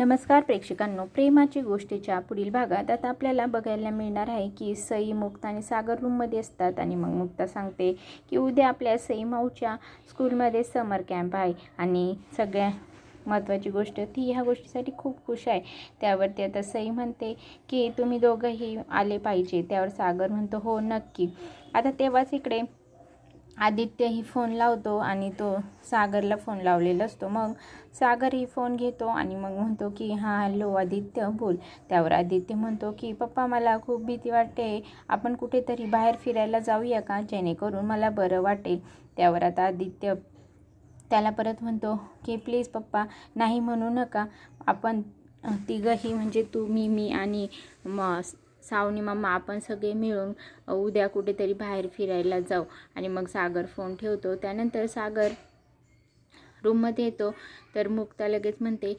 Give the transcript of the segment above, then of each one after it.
नमस्कार प्रेक्षकांनो प्रेमाची गोष्टीच्या पुढील भागात आता आपल्याला बघायला मिळणार आहे की सई मुक्ता आणि सागर रूममध्ये असतात आणि मग मुक्ता सांगते की उद्या आपल्या सई माऊच्या स्कूलमध्ये समर कॅम्प आहे. आणि सगळ्या महत्त्वाची गोष्ट ती ह्या गोष्टीसाठी खूप खुश आहे. त्यावरती आता सई म्हणते की तुम्ही दोघंही आले पाहिजे. त्यावर सागर म्हणतो हो नक्की. आता तेव्हाच इकडे आदित्यही फोन लावतो आणि तो सागरला फोन लावलेला असतो. मग सागरही फोन घेतो आणि मग म्हणतो की हां हॅलो आदित्य बोल. त्यावर आदित्य म्हणतो की पप्पा मला खूप भीती वाटते. आपण कुठेतरी बाहेर फिरायला जाऊया का? जेणेकरून मला बरं वाटेल. त्यावर आता आदित्य त्याला परत म्हणतो की प्लीज पप्पा नाही म्हणू नका. आपण तिघंही म्हणजे तू मी मी आणि म सावनी मामा आपण सगळे मिळून उद्या कुठेतरी बाहेर फिरायला जाऊ. आणि मग सागर फोन ठेवतो. त्यानंतर सागर रूममध्ये येतो. तर मुक्ता लगेच म्हणते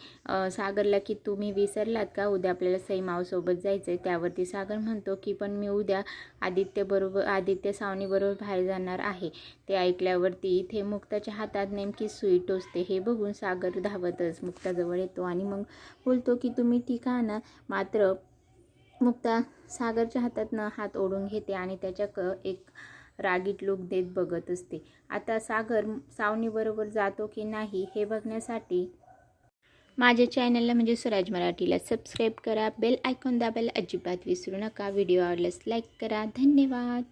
सागरला की तुम्ही विसरलात का? उद्या आपल्याला सई मावसोबत जायचं आहे त्यावरती सागर म्हणतो की पण मी उद्या आदित्यबरोबर आदित्य सावनीबरोबर बाहेर जाणार आहे. ते ऐकल्यावरती इथे मुक्ताच्या हातात नेमकी सुई टोचते. हे बघून सागर धावतच मुक्ताजवळ येतो. आणि मग बोलतो की तुम्ही ठीक ना? मात्र मुक्ता सागरच्या हातातनं हात ओढून घेते आणि त्याच्या क एक रागीट लूक देत बघत असते. आता सागर सावनीबरोबर जातो की नाही हे बघण्यासाठी माझ्या चॅनलला म्हणजे स्वराज मराठीला सबस्क्राईब करा. बेल आयकॉन दाबायला अजिबात विसरू नका. व्हिडिओ आवडल्यास लाईक करा. धन्यवाद.